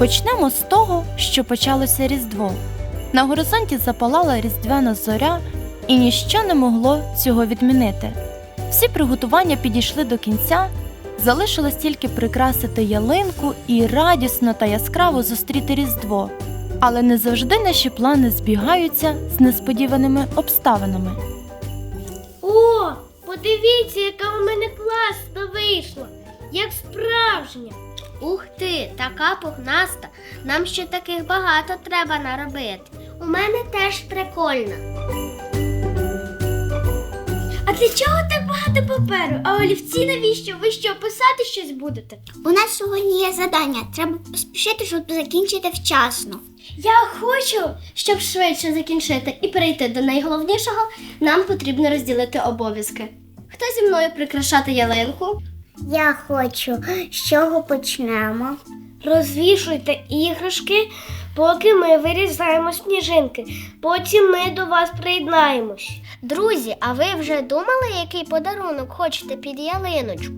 Почнемо з того, що почалося Різдво. На горизонті запалала різдвяна зоря, і ніщо не могло цього відмінити. Всі приготування підійшли до кінця, залишилось тільки прикрасити ялинку і радісно та яскраво зустріти Різдво. Але не завжди наші плани збігаються з несподіваними обставинами. О, подивіться, яка у мене класна вийшла, як справжня. Ух ти, така пухнаста. Нам ще таких багато треба наробити. У мене теж прикольна. А для чого так багато паперу? А олівці навіщо? Ви що, писати щось будете? У нас сьогодні є завдання. Треба поспішити, щоб закінчити вчасно. Я хочу, щоб швидше закінчити і перейти до найголовнішого, нам потрібно розділити обов'язки. Хто зі мною прикрашати ялинку? Я хочу. З чого почнемо? Розвішуйте іграшки, поки ми вирізаємо сніжинки. Потім ми до вас приєднаємось. Друзі, а ви вже думали, який подарунок хочете під ялиночку?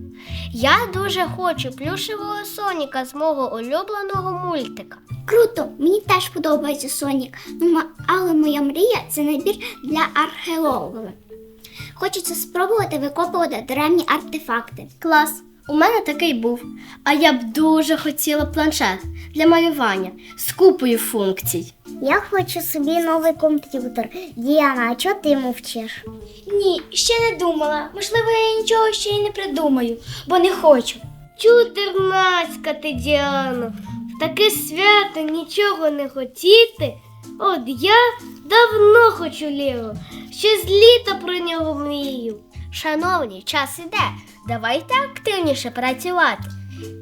Я дуже хочу плюшевого соніка з мого улюбленого мультика. Круто, мені теж подобається Сонік. Ну, але моя мрія це набір для археологів. Хочеться спробувати викопувати древні артефакти. Клас! У мене такий був. А я б дуже хотіла планшет для малювання з купою функцій. Я хочу собі новий комп'ютер. Діана, а чого ти мовчиш? Ні, ще не думала. Можливо, я нічого ще й не придумаю, бо не хочу. Чудернацька ти, Діано. В таке свято нічого не хотіти. От я давно хочу Лего. Ще з літа про нього мрію. Шановні, час іде. Давайте активніше працювати.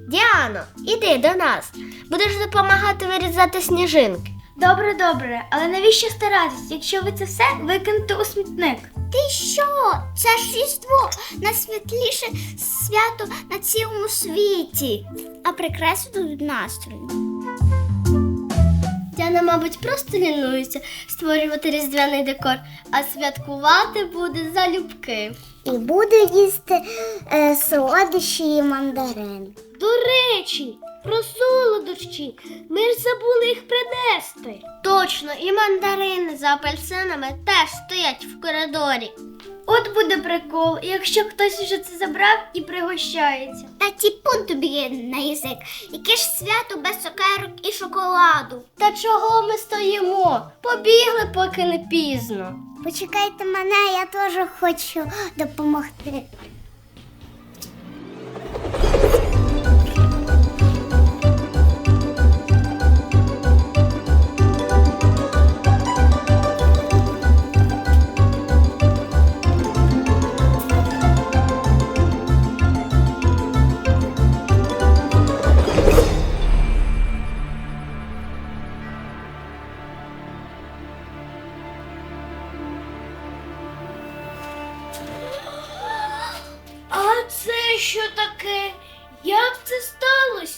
Діано, іди до нас. Будеш допомагати вирізати сніжинки. Добре, добре, але навіщо старатись, якщо ви це все викинете у смітник? Ти що? Це ж Різдво, найсвітліше свято на цілому світі. А прикраси дадуть настрою. Діана, мабуть, просто лінується створювати різдвяний декор, а святкувати буде залюбки. І буде їсти е, солодощі і мандарин. До речі, про солодощі. Ми ж забули їх принести. Точно, і мандарини за апельсинами теж стоять в коридорі. От буде прикол, якщо хтось вже це забрав і пригощається. Та тіпун тобі на язик. Яке ж свято без цукерок і шоколаду. Та чого ми стоїмо? Побігли, поки не пізно. Почекайте мене, я теж хочу допомогти.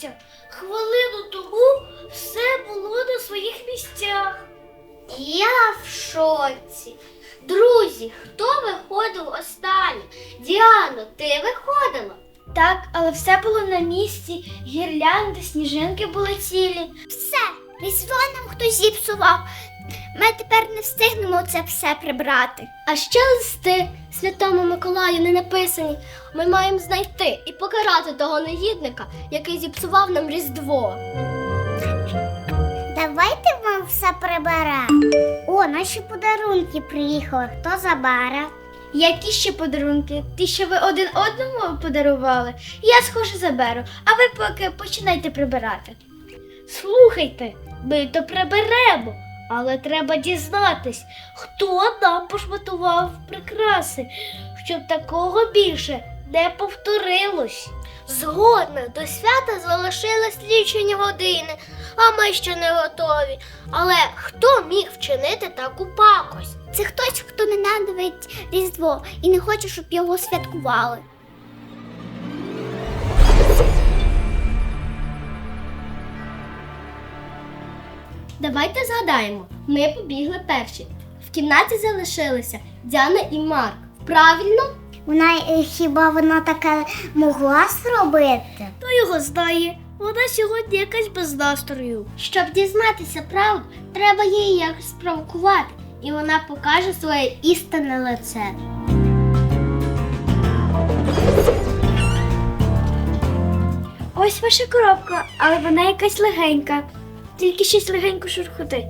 Сталося? Хвилину тому все було на своїх місцях. Я в шоці. Друзі, хто виходив останнім? Діано, ти виходила? Так, але все було на місці, гірлянди, сніжинки були цілі. Все, різдво нам хтось зіпсував. Ми тепер не встигнемо це все прибрати. А ще листи Святому Миколаю не написані. Ми маємо знайти і покарати того негідника, який зіпсував нам Різдво. Давайте вам все приберемо. О, наші подарунки приїхали. Хто забере? Які ще подарунки? Ті, що ви один одному подарували? Я схоже заберу, а ви поки починайте прибирати. Слухайте, ми то приберемо, але треба дізнатись, хто нам пошматував прикраси, щоб такого більше не повторилось. Згодна, до свята залишились лічені години, а ми ще не готові. Але хто міг вчинити таку пакость? Це хтось, хто ненавидить Різдво і не хоче, щоб його святкували. Давайте згадаємо, ми побігли перші. В кімнаті залишилися Діана і Марк. Правильно? Вона е, хіба вона таке могла зробити? Хто його знає? Вона сьогодні якась без настрою. Щоб дізнатися правду, треба її якось спровокувати, і вона покаже своє істинне лице. Ось ваша коробка, але вона якась легенька. Тільки щось легенько шурхотить.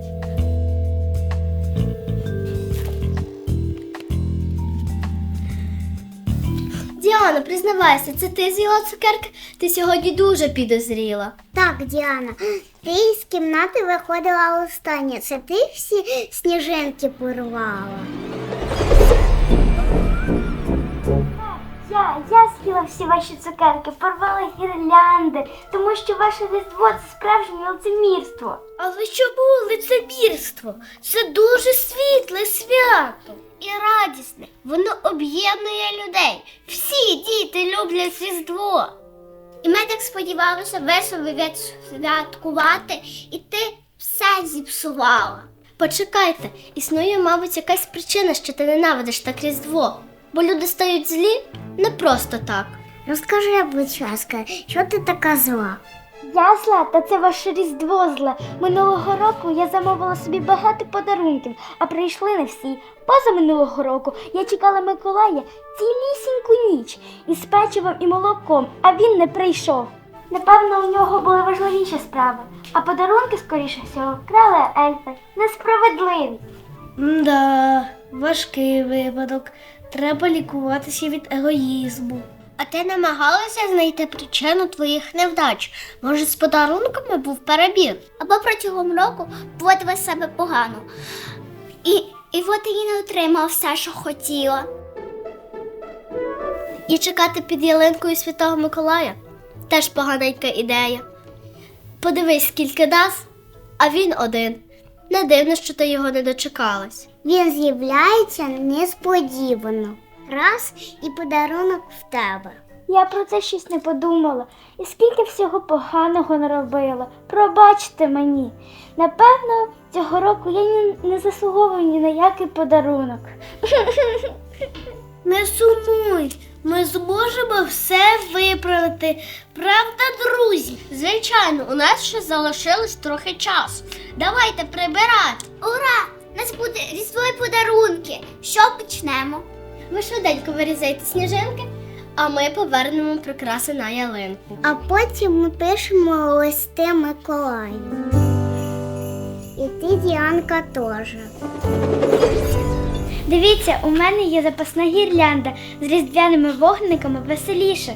Діана, признавайся, це ти з'їла цукерки? Ти сьогодні дуже підозріла. Так, Діана, ти із кімнати виходила останнє. Це ти всі сніжинки порвала. Я всі ваші цукерки, порвала гірлянди, тому що ваше різдво це справжнє лицемірство. Але чому лицемірство? Це дуже світле свято. І радісне, воно об'єднує людей. Всі діти люблять Різдво. І ми так сподівалися весело відсвяткувати, і ти все зіпсувала. Почекайте, існує, мабуть, якась причина, що ти ненавидиш так Різдво. Бо люди стають злі не просто так. Розкажи, будь ласка, що ти така зла? Я зла, та це ваше різдво зле. Минулого року я замовила собі багато подарунків, а прийшли не всі. Поза минулого року я чекала Миколая цілісіньку ніч із печивом і молоком, а він не прийшов. Напевно, у нього були важливіші справи, а подарунки, скоріше всього, крали ельфи. Несправедливість. Да, важкий випадок. Треба лікуватися від егоїзму. А ти намагалася знайти причину твоїх невдач? Може, з подарунками був перебір? Або протягом року поводила себе погано. І, і от її не отримав все, що хотіла. І чекати під ялинкою Святого Миколая теж поганенька ідея. Подивись, скільки нас, а він один. Не дивно, що ти його не дочекалась. Він з'являється несподівано. Раз і подарунок в тебе. Я про це щось не подумала. І скільки всього поганого наробила. Пробачте мені. Напевно, цього року я ні- не заслуговую ні на який подарунок. Не сумуй, ми зможемо все виправити. Правда, друзі? Звичайно, у нас ще залишилось трохи часу. Давайте прибирати. Ура! У нас буде різдво і подарунки. Що почнемо? Ви швиденько вирізайте сніжинки, а ми повернемо прикраси на ялинку. А потім ми пишемо листи Миколаю. І ти, Діанка, теж. Дивіться, у мене є запасна гірлянда з різдвяними вогниками веселіше.